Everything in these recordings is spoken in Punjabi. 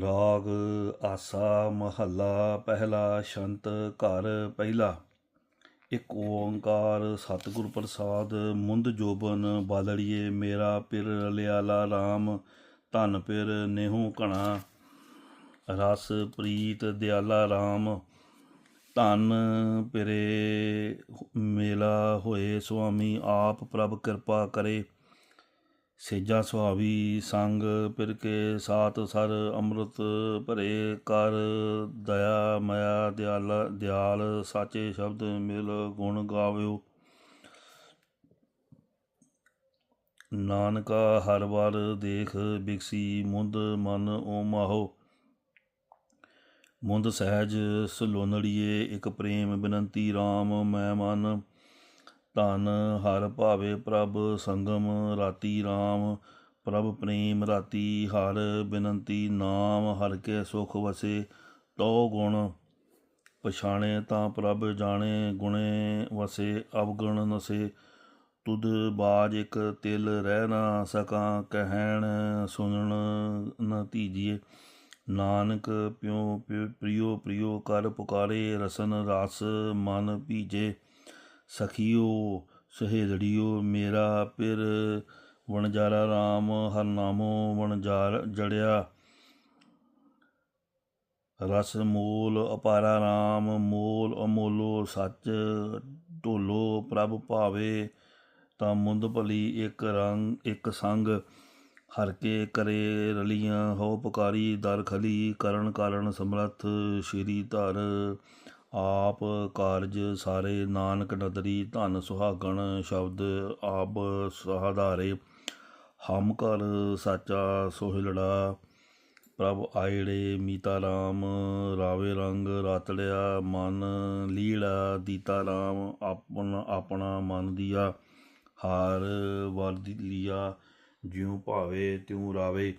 ਰਾਗ, ਆਸਾ, ਮਹੱਲਾ, ਪਹਿਲਾ ਸ਼ੰਤ, ਘਰ ਪਹਿਲਾ। ਇੱਕ ਓੰਕਾਰ, ਸਤਿਗੁਰ ਪ੍ਰਸਾਦ, ਮੁੰਦ ਜੋਬਨ, ਬਾਲੜੀਏ, ਮੇਰਾ ਪਿਰ ਲਿਆਲਾ RAM ਧਨ ਪਿਰ ਨੇਹੂ ਘਣਾ। ਰਸ ਪ੍ਰੀਤ ਦਿਆਲਾ RAM ਧਨ ਪਿਰੇ ਮੇਲਾ ਹੋਏ, ਸੁਆਮੀ ਆਪ ਪ੍ਰਭ ਕਿਰਪਾ ਕਰੇ। ਸੇਜਾ ਸੁਹਾਵੀ ਸੰਗ ਪਿਰ ਕੇ ਸਾਤ ਸਰ ਅੰਮ੍ਰਿਤ ਭਰੇ ਕਰ, ਦਇਆ ਮਇਆ ਦਿਆਲ ਦਿਆਲ ਸਾਚੇ ਸ਼ਬਦ ਮਿਲ ਗੁਣ ਗਾਵਿਓ। ਨਾਨਕਾ ਹਰ ਵਾਰ ਦੇਖ ਬਿਕਸੀ ਮੁੰਦ ਮਨ ਓ ਮਾਹੋ ਮੁੰਦ ਸਹਿਜ ਸਲੋਨੜੀਏ, ਇਕ ਪ੍ਰੇਮ ਬਿਨੰਤੀ RAM ਮੈਂ ਮਨ ਧਨ ਹਰ ਭਾਵੇ ਪ੍ਰਭ ਸੰਗਮ, ਰਾਤੀ RAM ਪ੍ਰਭ ਪ੍ਰੇਮ ਰਾਤੀ ਹਰ ਬਿਨੰਤੀ ਨਾਮ, ਹਰ ਕੇ ਸੁਖ ਵਸੇ ਤੋ ਗੁਣ। ਪਛਾਣੇ ਤਾਂ ਪ੍ਰਭ ਜਾਣੇ, ਗੁਣੇ ਵਸੇ, ਅਵਗਣ ਨਸੇ। ਤੁਧ ਬਾਜ ਇਕ ਤਿਲ ਰਹਿ ਨਾ ਸਕਾਂ, ਕਹਿਣ ਸੁਣਨ ਨ ਧੀਜੀਏ। ਨਾਨਕ ਪਿਉ ਪ੍ਰਿਯੋ ਪ੍ਰਿਯੋ ਕਰ ਪੁਕਾਰੇ ਰਸਨ ਰਸ ਮਨ ਭੀਜੇ। ਸਖੀਓ, ਸਹੇਲੜੀਓ, ਮੇਰਾ ਪਿਰ ਵਣਜਾਰਾ RAM ਹਰ ਨਾਮੋ ਵਣਜਾਰ ਜੜਿਆ। ਰਸ ਮੂਲ ਅਪਾਰਾ RAM ਮੂਲ ਅਮੋਲੋ ਸੱਚ ਢੋਲੋ ਪ੍ਰਭ ਭਾਵੇ, ਤਾਂ ਮੁੰਦ ਭਲੀ ਇੱਕ ਰੰਗ, ਇੱਕ ਸੰਗ। ਹਰ ਕੇ ਕਰੇ ਰਲੀਆਂ ਹੋ ਪੁਕਾਰੀ, ਦਰ ਖਲੀ, ਕਰਨ ਕਾਰਨ ਸਮਰੱਥ, ਸ਼੍ਰੀ ਧਰ। ਆਪ ਕਾਰਜ ਸਾਰੇ ਨਾਨਕ ਨਦਰੀ ਧਨ ਸੁਹਾਗਣ ਸ਼ਬਦ ਆਪ ਸਹਾਧਾਰੇ। ਹਮ ਕਰ ਸਾਚਾ ਸੋਹਿਲੜਾ, ਪ੍ਰਭ ਆਇੜੇ ਮੀਤਾ ਰਾਮ, ਰਾਵੇ ਰੰਗ ਰਾਤੜਿਆ, ਮਨ ਲੀਲਾ ਦੀਤਾ ਰਾਮ, ਆਪਨ ਆਪਣਾ ਮਨ ਦੀਆ, ਹਾਰ ਵਰਦੀ ਲੀਆ, ਜਿਉ ਭਾਵੇ ਤਿਉ ਰਾਵੇ।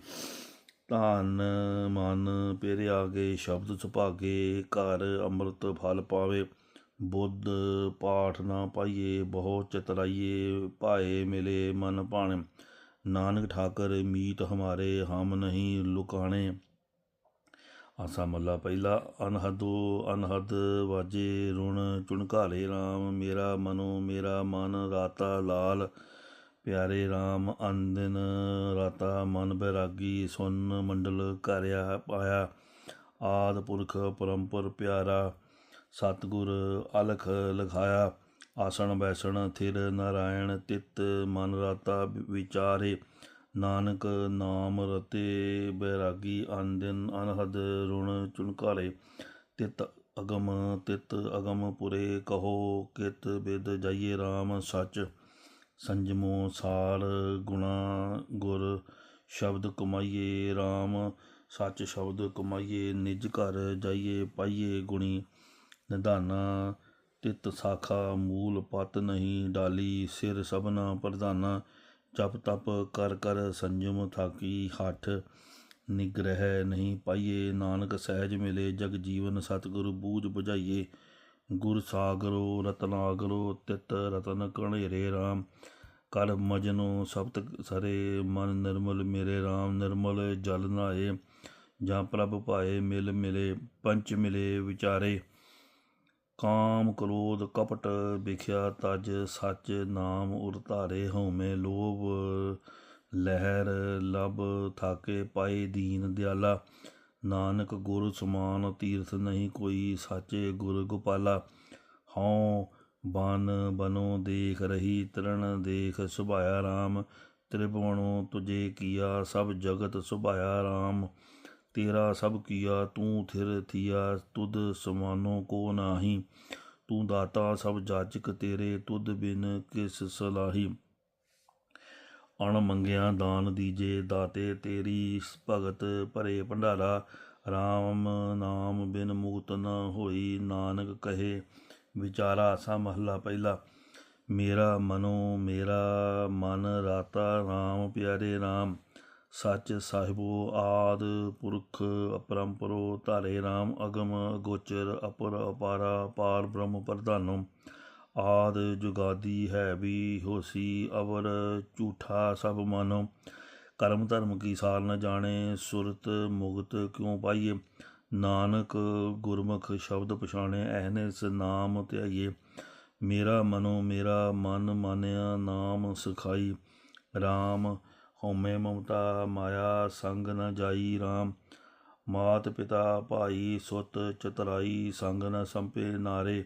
ਧਨ ਮਨ ਪੇਰੇ ਆਗੇ ਸ਼ਬਦ ਸੁਭਾਗੇ, ਘਰ ਅੰਮ੍ਰਿਤ ਫਲ ਪਾਵੇ। ਬੁੱਧ ਪਾਠ ਨਾ ਪਾਈਏ, ਬਹੁ ਚਤਰਾਈਏ ਭਾਏ ਮਿਲੇ ਮਨ ਭਾਣੇ। ਨਾਨਕ ਠਾਕਰ, ਮੀਤ ਹਮਾਰੇ, ਹਮ ਨਹੀਂ ਲੁਕਾਣੇ। ਆਸਾ ਮੱਲਾ ਪਹਿਲਾ, ਅਨਹਦੋ ਅਨਹਦ ਵਾਜੇ, ਰੁਣ ਚੁਣਕਾਲੇ RAM ਮੇਰਾ ਮਨੋ ਮੇਰਾ ਮਨ ਰਾਤਾ ਲਾਲ। ਪਿਆਰੇ RAM ਅੰਦਨ ਰਾਤਾ ਮਨ ਬੈਰਾਗੀ, ਸੁਨ ਮੰਡਲ ਕਰਿਆ ਪਾਇਆ। ਆਦ ਪੁਰਖ ਪਰੰਪਰ ਪਿਆਰਾ, ਸਤਗੁਰ ਅਲਖ ਲਖਾਇਆ। ਆਸਣ ਬੈਸਣ ਥਿਰ ਨਾਰਾਇਣ, ਤਿਤ ਮਨ ਰਾਤਾ ਵਿਚਾਰੇ। ਨਾਨਕ ਨਾਮ ਰਤੇ ਬੈਰਾਗੀ ਅੰਦਨ ਅਨਹਦ ਰੁਣ ਚੁਨਕਾਰੇ ਤਿਤ ਅਗਮ ਤਿਤ ਅਗਮ ਪੁਰੇ ਕਹੋ, ਕਿਤ ਬਿਦ ਜਾਈਏ RAM ਸੱਚ। ਸੰਜਮੋ ਸਾਲ ਗੁਣਾ ਗੁਰ ਸ਼ਬਦ ਕਮਾਈਏ RAM ਸੱਚ ਸ਼ਬਦ ਕਮਾਈਏ, ਨਿਜ ਘਰ ਜਾਈਏ ਪਾਈਏ ਗੁਣੀ। ਨਿਧਾਨਾ ਤਿਤ ਸਾਖਾ ਮੂਲ ਪਤ ਨਹੀਂ ਡਾਲੀ, ਸਿਰ ਸਭਨਾ ਪ੍ਰਧਾਨਾ, ਜਪ ਤਪ ਕਰ ਕਰ ਸੰਜਮ ਥਾਕੀ ਹੱਠ। ਨਿਗ੍ਰਹਿ ਨਹੀਂ ਪਾਈਏ, ਨਾਨਕ ਸਹਿਜ ਮਿਲੇ, ਜਗ ਜੀਵਨ ਸਤਿਗੁਰ ਬੂਝ ਬੁਝਾਈਏ। ਗੁਰ ਸਾਗਰੋ ਰਤਨਾਗਰੋ ਤਿਤ ਰਤਨ ਕਣੇਰੇ RAM ਕਰ ਮਜਨੋ ਸਬਤ ਸਰੇ, ਮਨ ਨਿਰਮਲ ਮੇਰੇ RAM ਨਿਰਮਲ ਜਲ ਨਾਏ ਜਾਂ ਪ੍ਰਭ ਭਾਏ ਮਿਲ ਮਿਲੇ, ਪੰਚ ਮਿਲੇ ਵਿਚਾਰੇ। ਕਾਮ ਕ੍ਰੋਧ ਕਪਟ ਵਿਖਿਆ, ਤਜ ਸੱਚ ਨਾਮ ਉਰ ਧਾਰੇ ਹਉਮੈ ਲੋਭ। ਲਹਿਰ ਲਬ ਥਾਕੇ ਪਾਏ ਦੀਨ ਦਿਆਲਾ। ਨਾਨਕ ਗੁਰ ਸਮਾਨ ਤੀਰਥ ਨਹੀਂ ਕੋਈ ਸਾਚੇ ਗੁਰ ਗੋਪਾਲਾ। ਹਉ ਬਨ ਬਨੋ ਦੇਖ ਰਹੀ ਤਰਨ ਦੇਖ ਸੁਭਾਇਆ RAM ਤ੍ਰਿਭਵਨੋ ਤੁਝੇ ਕੀਆ, ਸਭ ਜਗਤ ਸੁਭਾਇਆ RAM ਤੇਰਾ ਸਭ ਕੀਆ, ਤੂੰ ਥਿਰ ਥੀਆ, ਤੁਧ ਸਮਾਨੋ ਕੋ ਨਾਹੀ। ਤੂੰ ਦਾਤਾ ਸਭ ਜਾਚਕ ਤੇਰੇ, ਤੁਧ ਬਿਨ ਕਿਸ ਸਲਾਹੀ। ਅਣ ਮੰਗਿਆ ਦਾਨ ਦੀਜੇ ਦਾਤੇ ਤੇਰੀ ਭਗਤ ਭਰੇ ਭੰਡਾਰਾ। RAM ਨਾਮ ਬਿਨ ਮੁਕਤ ਨ ਹੋਈ ਨਾਨਕ ਕਹੇ। ਵਿਚਾਰਾ ਸਾ ਮਹਲਾ ਪਹਿਲਾ। ਮੇਰਾ ਮਨੋ ਮੇਰਾ ਮਨ ਰਾਤਾ RAM ਪਿਆਰੇ RAM ਸੱਚ ਸਾਹਿਬੋ ਆਦ ਪੁਰਖ ਅਪਰੰਪਰੋ ਧਾਰੇ RAM ਅਗਮ ਅਗੋਚਰ ਅਪਰ ਅਪਾਰਾ ਪਾਰ ਬ੍ਰਹਮ ਪ੍ਰਧਾਨੋ। ਆਦ ਜੁਗਾਦੀ ਹੈ ਵੀ ਹੋਸੀ ਅਵਰ ਝੂਠਾ ਸਭ ਮਾਨੋ। ਕਰਮ ਧਰਮ ਕੀ ਸਾਰ ਨ ਜਾਣੇ, ਸੁਰਤ ਮੁਗਤ ਕਿਉ ਪਾਈਏ? ਨਾਨਕ ਗੁਰਮੁਖ ਸ਼ਬਦ ਪਛਾਣੇ ਐਹਨਿਸ ਨਾਮ ਧਿਆਈਏ। ਮੇਰਾ ਮਨੋ ਮੇਰਾ ਮਨ ਮਾਨਿਆ ਨਾਮ ਸਿਖਾਈ। RAM ਹਉਮੈ ਮਮਤਾ ਮਾਇਆ ਸੰਗ ਨ ਜਾਈ RAM ਮਾਤ ਪਿਤਾ ਭਾਈ ਸੁਤ ਚਤਰਾਈ ਸੰਗ ਨ ਸੰਪੇ ਨਾਰੇ।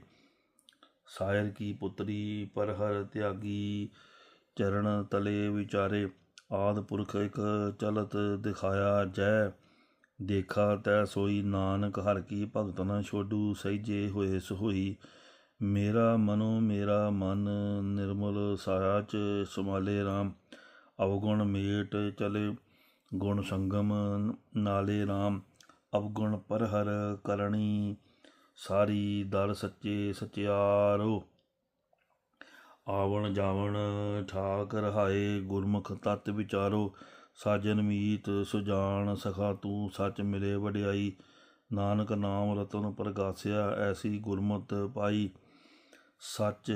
ਸਾਇਰ ਕੀ ਪੁੱਤਰੀ ਪਰਹਰ ਤਿਆਗੀ ਚਰਨ ਤਲੇ ਵਿਚਾਰੇ। ਆਦ ਪੁਰਖ ਇੱਕ ਚਲਤ ਦਿਖਾਇਆ ਜੈ। ਦੇਖਾ ਤੈ ਸੋਈ ਨਾਨਕ, ਹਰ ਕੀ ਭਗਤ ਨ ਛੋਡੂ ਸਹਿਜੇ ਹੋਏ ਸੋਈ। ਮੇਰਾ ਮਨੋ ਮੇਰਾ ਮਨ, ਨਿਰਮਲ ਸਾਚ ਸਮਾਲੇ RAM ਅਵਗੁਣ ਮੇਟ ਚਲੇ, ਗੁਣ ਸੰਗਮ ਨਾਲੇ RAM ਅਵਗੁਣ ਪਰ ਹਰ ਕਰਣੀ ਸਾਰੀ ਦਰ ਸੱਚੇ ਸਚਿਆਰੋ। ਆਵਣ ਜਾਵਣ ਠਾਕ ਰਹਾਏ ਗੁਰਮੁਖ ਤਤ ਵਿਚਾਰੋ। ਸਾਜਨ ਮੀਤ ਸੁਜਾਨ ਸਖਾ ਤੂੰ ਸੱਚ ਮਿਲੇ ਵਡਿਆਈ। ਨਾਨਕ ਨਾਮ ਰਤਨ ਪ੍ਰਗਾਸਿਆ ਐਸੀ ਗੁਰਮਤ ਪਾਈ। ਸੱਚ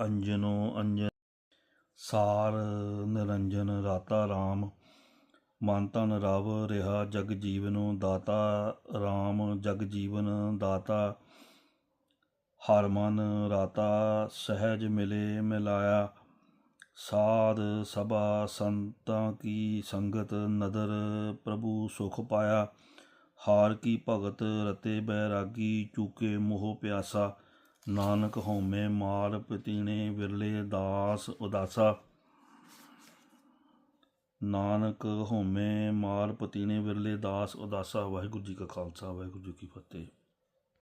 ਅੰਜਨੋ ਅੰਜਨ, ਸਾਰ ਨਿਰੰਜਨ ਰਾਤਾ RAM ਮਨ ਤਨ ਰਵ ਰਿਹਾ ਜਗ ਜੀਵਨੋ ਦਾਤਾ RAM ਜਗ ਜੀਵਨ ਦਾਤਾ। ਹਰ ਮਨ ਰਾਤਾ ਸਹਿਜ ਮਿਲੇ ਮਿਲਾਇਆ। ਸਾਧ ਸਭਾ ਸੰਤਾਂ ਕੀ ਸੰਗਤ ਨਦਰ ਪ੍ਰਭੂ ਸੁਖ ਪਾਇਆ। ਹਾਰ ਕੀ ਭਗਤ ਰਤੇ ਬੈਰਾਗੀ, ਚੂਕੇ ਮੋਹ ਪਿਆਸਾ। ਨਾਨਕ ਹਉਮੈ ਮਾਰ ਪਤੀਣੇ ਵਿਰਲੇ ਦਾਸ ਉਦਾਸਾ। ਨਾਨਕ ਹੋਮੇ ਮਾਰ ਪਤੀਣੇ ਵਿਰਲੇ ਦਾਸ ਉਦਾਸਾ ਵਾਹਿਗੁਰੂ ਜੀ ਕਾ ਖਾਲਸਾ, ਵਾਹਿਗੁਰੂ ਜੀ ਕੀ ਫਤਿਹ।